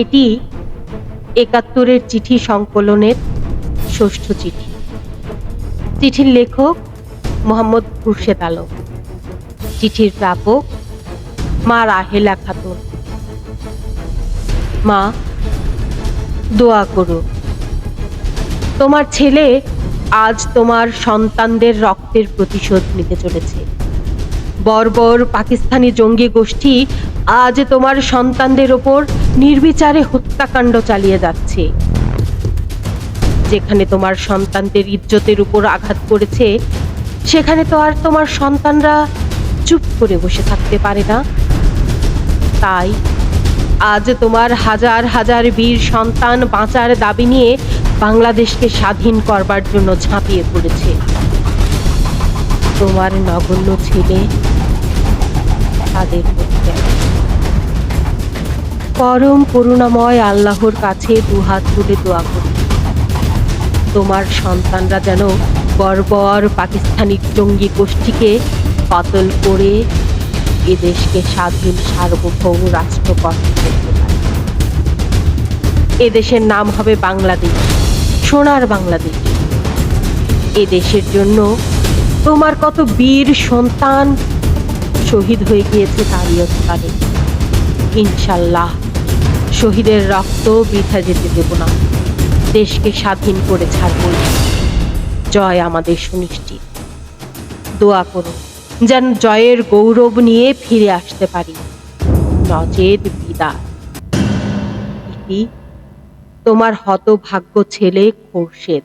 এটি একাত্তরের চিঠি সংকলনের ষষ্ঠ চিঠি। চিঠির লেখক মোহাম্মদ খুরশেদ আলম। চিঠির প্রাপক মা রাহেলা খাতুন। মা, দোয়া করো তোমার ছেলে আজ তোমার সন্তানদের রক্তের প্রতিশোধ নিতে চলেছে। বর্বর পাকিস্তানি জঙ্গি গোষ্ঠী আজ তোমার সন্তানদের ওপর নির্বিচারে হত্যাকাণ্ড চালিয়ে যাচ্ছে যেখানে তোমার সন্তানদের ইজ্জতের উপর আঘাত করেছে, সেখানে তো আর তোমার সন্তানরা চুপ করে বসে থাকতে পারে না তাই আজ তোমার হাজার হাজার বীর সন্তান বাঁচার দাবি নিয়ে বাংলাদেশকে স্বাধীন করবার জন্য ঝাঁপিয়ে পড়েছে তোমার নগণ্য ছেলে তাদের একজন। পরম করুণাময় আল্লাহর কাছে দুহাত তুলে দোয়া করি। তোমার সন্তানরা যেন বর্বর পাকিস্তানি জঙ্গি গোষ্ঠীকে কতল করে এদেশকে স্বাধীন সার্বভৌম রাষ্ট্র করতে পারে। এদেশের নাম হবে বাংলাদেশ, সোনার বাংলাদেশ। এদেশের জন্য তোমার কত বীর সন্তান শহীদ হয়ে গিয়েছে তারই অধিকারে। ইনশাল্লাহ। শহীদের রক্ত বৃথা যেতে দেব না। দেশকে স্বাধীন করে ছাড়বই জয় আমাদের সুনিশ্চিত। দোয়া করো যেন জয়ের গৌরব নিয়ে ফিরে আসতে পারি। নজেদ বিদায় ইতি, তোমার হতভাগ্য ছেলে খোরশেদ।